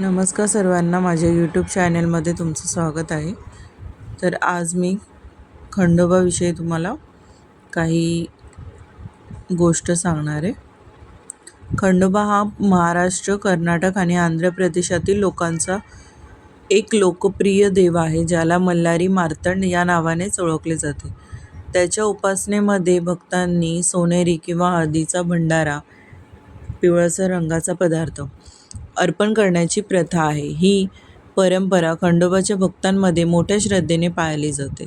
नमस्कार सर्वांना माझ्या यूट्यूब चॅनलमध्ये तुमचं स्वागत आहे. तर आज मी खंडोबाविषयी तुम्हाला काही गोष्ट सांगणार आहे. खंडोबा हा महाराष्ट्र कर्नाटक आणि आंध्र प्रदेशातील लोकांचा एक लोकप्रिय देव आहे ज्याला मल्हारी मार्तंड या नावानेच ओळखले जाते. त्याच्या उपासनेमध्ये भक्तांनी सोनेरी किंवा हळदीचा भंडारा पिवळसर रंगाचा पदार्थ अर्पण करण्याची प्रथा आहे. ही परंपरा खंडोबाच्या भक्तांमध्ये मोठ्या श्रद्धेने पाळली जाते.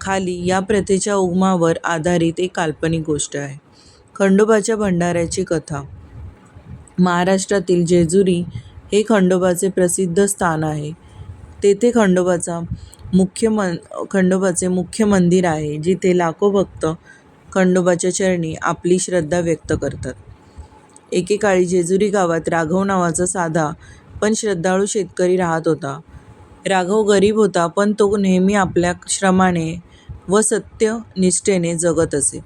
खाली या प्रथेच्या उगमावर आधारित एक काल्पनिक गोष्ट आहे. खंडोबाच्या भंडाऱ्याची कथा. महाराष्ट्रातील जेजुरी हे खंडोबाचे प्रसिद्ध स्थान आहे. तेथे खंडोबाचा मुख्य मन खंडोबाचे मुख्य मंदिर आहे जिथे लाखो भक्त खंडोबाच्या चरणी आपली श्रद्धा व्यक्त करतात. एकेकाळी जेजुरी गावात राघव नावाचा साधा पण श्रद्धाळू शेतकरी राहत होता. राघव गरीब होता पण तो नेहमी आपल्या श्रमाने व सत्यनिष्ठेने जगत असे.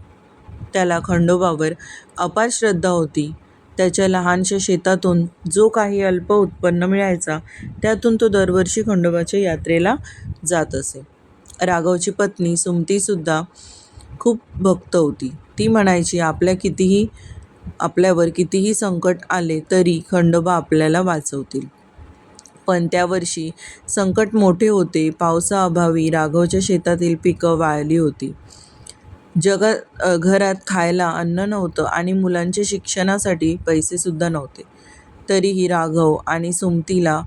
त्याला खंडोबावर अपार श्रद्धा होती. त्याच्या लहानशा शेतातून जो काही अल्प उत्पन्न मिळायचा त्यातून तो दरवर्षी खंडोबाच्या यात्रेला जात असे. राघवची पत्नी सुमतीसुद्धा खूप भक्त होती. ती म्हणायची आपल्या कितीही आपल्यावर कितीही संकट आले तरी खंडोबा आपल्याला वाचवतील. पण त्या वर्षी संकट मोठे होते पावसाअभावी राघवच्या शेतातील पिकं वाळली होती. जगात घरात खायला अन्न नव्हतं आणि मुलांच्या शिक्षणासाठी पैसेसुद्धा नव्हते. तरीही राघव आणि सुमतीला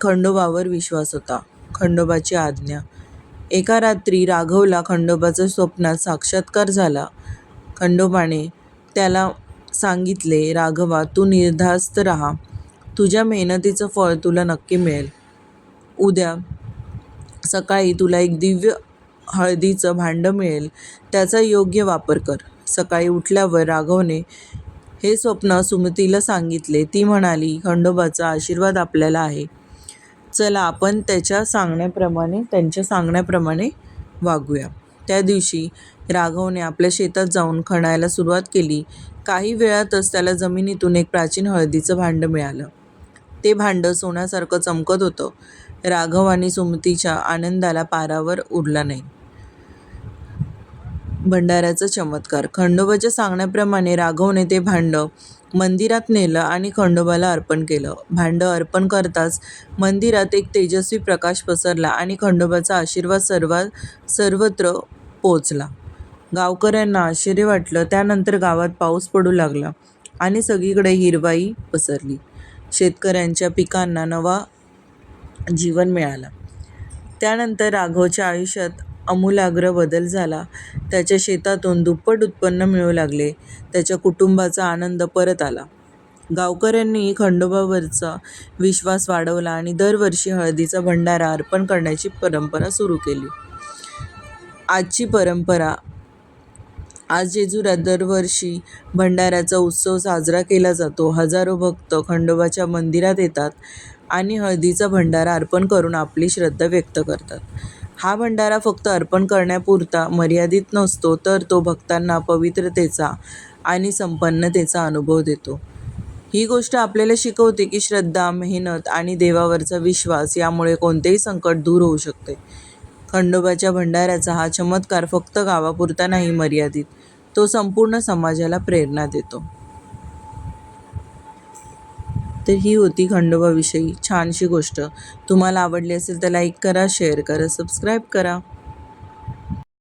खंडोबावर विश्वास होता. खंडोबाची आज्ञा. एका रात्री राघवला खंडोबाचं स्वप्नात साक्षात्कार झाला. खंडोबाने त्याला सांगितले राघवा तू निर्धास्त राहा. तुझ्या मेहनतीचं फळ तुला नक्की मिळेल. उद्या सकाळी तुला एक दिव्य हळदीचं भांडं मिळेल. त्याचा योग्य वापर कर. सकाळी उठल्यावर राघवने हे स्वप्न सुमतीला सांगितले. ती म्हणाली खंडोबाचा आशीर्वाद आपल्याला आहे. चला आपण त्याच्या सांगण्याप्रमाणे त्यांच्या सांगण्याप्रमाणे वागूया. त्या दिवशी राघवने आपल्या शेतात जाऊन खणायला सुरुवात केली. काही वेळातच त्याला जमिनीतून एक प्राचीन हळदीचं भांडं मिळालं. ते भांडं सोन्यासारखं चमकत होतं. राघव आणि सुमतीच्या आनंदाला पारावर उरला नाही. भंडाऱ्याचा चमत्कार. खंडोबाच्या सांगण्याप्रमाणे राघवने ते भांडं मंदिरात नेलं आणि खंडोबाला अर्पण केलं. भांडं अर्पण करताच मंदिरात एक तेजस्वी प्रकाश पसरला आणि खंडोबाचा आशीर्वाद सर्वा सर्वत्र पोचला. गावकऱ्यांना आश्चर्य वाटलं. त्यानंतर गावात पाऊस पडू लागला आणि सगळीकडे हिरवाई पसरली. शेतकऱ्यांच्या पिकांना नवा जीवन मिळाला. त्यानंतर राघवच्या आयुष्यात आमूलाग्र बदल झाला. त्याच्या शेतातून दुप्पट उत्पन्न मिळू लागले. त्याच्या कुटुंबाचा आनंद परत आला. गावकऱ्यांनी खंडोबावरचा विश्वास वाढवला आणि दरवर्षी हळदीचा भंडारा अर्पण करण्याची परंपरा सुरू केली. आजची परंपरा आज जेजुरात दरवर्षी भंडाऱ्याचा उत्सव साजरा केला जातो. हजारो भक्त खंडोबाच्या मंदिरात येतात आणि हळदीचा भंडारा अर्पण करून आपली श्रद्धा व्यक्त करतात. हा भंडारा फक्त अर्पण करण्यापुरता मर्यादित नसतो तर तो भक्तांना पवित्रतेचा आणि संपन्नतेचा अनुभव देतो. ही गोष्ट आपल्याला शिकवते की श्रद्धा मेहनत आणि देवावरचा विश्वास यामुळे कोणतेही संकट दूर होऊ शकते. खंडोबाच्या भंडाऱ्याचा हा चमत्कार फक्त गावापुरता नाही मर्यादित. तो संपूर्ण समाजाला प्रेरणा देतो. तर ही होती खंडोबाविषयी छानशी गोष्ट. तुम्हाला आवडली असेल तर लाईक करा शेअर करा सबस्क्राईब करा.